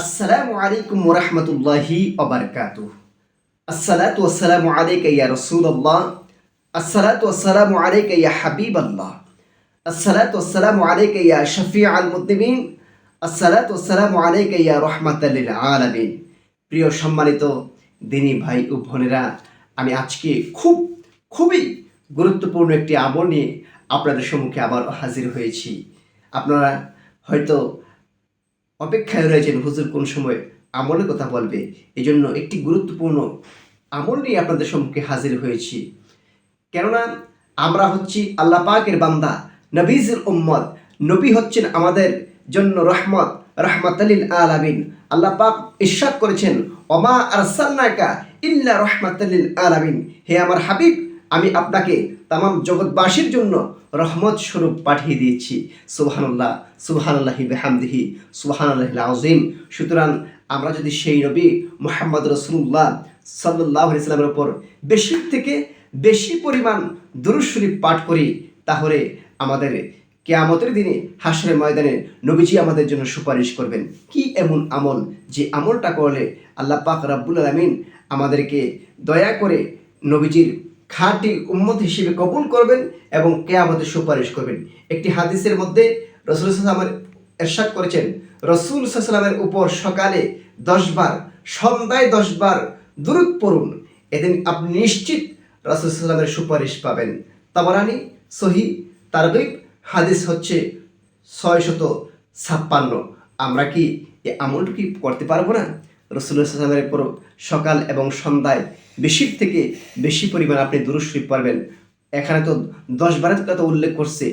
আসসালামু আলাইকুম ওরহমতুল্লাহি ওবরকাতু আসসালাতু আসসালামু আলাইকা ইয়া রাসূলুল্লাহ। আসসালাতু আসসালামু আলাইকা ইয়া হাবিবাল্লাহ। আসসালাতু আসসালামু আলাইকা ইয়া শফিআল মুদ্দিমিন। আসসালাতু আসসালামু আলাইকা ইয়া রাহমাতাল লিল আলামিন। প্রিয় সম্মানিত দিনী ভাই ও বোনেরা, আমি আজকে খুব, খুবই গুরুত্বপূর্ণ একটি আমল নিয়ে আপনাদের সম্মুখে আবার হাজির হয়েছি। আপনারা হয়তো অপেক্ষায় রয়েছেন হুজুর কোন সময় আমলের কথা বলবে। এই জন্য একটি গুরুত্বপূর্ণ আমল নিয়ে আপনাদের সম্মুখে হাজির হয়েছি। কেননা আমরা হচ্ছি আল্লাহ পাকের বান্দা নবীজুল উম্মদ নবী হচ্ছেন আমাদের জন্য রহমত, রহমতালিল আলামিন। আল্লাহ পাক ইরশাদ করেছেন, ওমা আরসালনাকা ইল্লা রহমাতালিল আলামিন। হে আমার হাবিব আমি আপনাকে তামাম জগৎবাসীর জন্য রহমত স্বরূপ পাঠিয়ে দিয়েছি। সুবহানাল্লাহ, সুবহানাল্লাহি বেহামদিহি সুবহানাল্লাহ আজিম সুতরাং আমরা যদি সেই নবী মোহাম্মদ রসুল্লাহ সাল্লাহ ইসলামের ওপর বেশি থেকে বেশি পরিমাণ দুরুদ শরীফ পাঠ করি, তাহলে আমাদের কেয়ামতের দিনে হাসরের ময়দানে নবীজি আমাদের জন্য সুপারিশ করবেন। কি এমন আমল যে আমলটা করলে আল্লাহ পাক রাব্বুল আলমিন আমাদেরকে দয়া করে নবীজির খাঁটি উম্মত হিসেবে কবুল করবেন এবং কেয়ামতে সুপারিশ করবেন। একটি হাদিসের মধ্যে রসুল সাল্লামের এরশাদ করেছেন, রসুল সাল্লামের উপর সকালে দশবার সন্ধ্যায় দশবার দূরত পড়ুন। এদিন আপনি নিশ্চিত রসুল সাল্লামের সুপারিশ পাবেন। তাবারানি সহি, তারগিব, হাদিস হচ্ছে ছয় শত ছাপ্পান্ন। আমরা কি এই আমলটা কি করতে পারব না? সাল্লামের উপর সকাল এবং সন্ধ্যায় বেশির থেকে বেশি পরিমাণ আপনি দুরুশরীফ পারবেন এখানে তো দশ বারের কথা উল্লেখ করছে।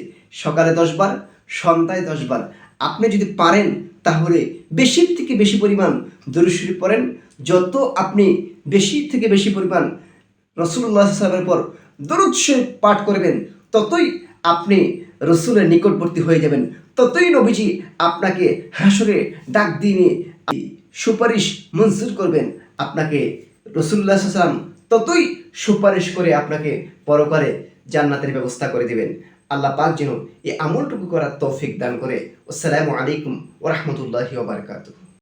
সকালে দশবার সন্ধ্যায় দশবার আপনি যদি পারেন, তাহলে বেশির থেকে বেশি পরিমাণ দুরুশরীফ পড়েন। যত আপনি বেশি থেকে বেশি পরিমাণ রসুল্লাহ সাল্লামের পর দরুদ পাঠ করবেন, ততই আপনি রসুলের নিকটবর্তী হয়ে যাবেন। ততই নবীজি আপনাকে হাসরে ডাক দিয়ে সুপারিশ মঞ্জুর করবেন। আপনাকে রসুল্লাহ সাল্লাম ততই সুপারিশ করে আপনাকে পরকারে জান্নাতের ব্যবস্থা করে দেবেন। আল্লাহ পাক যেন এই আমলটুকু করার তৌফিক দান করে। আসসালামু আলাইকুম ওরহমতুল্লাহি ওবরকাতুহ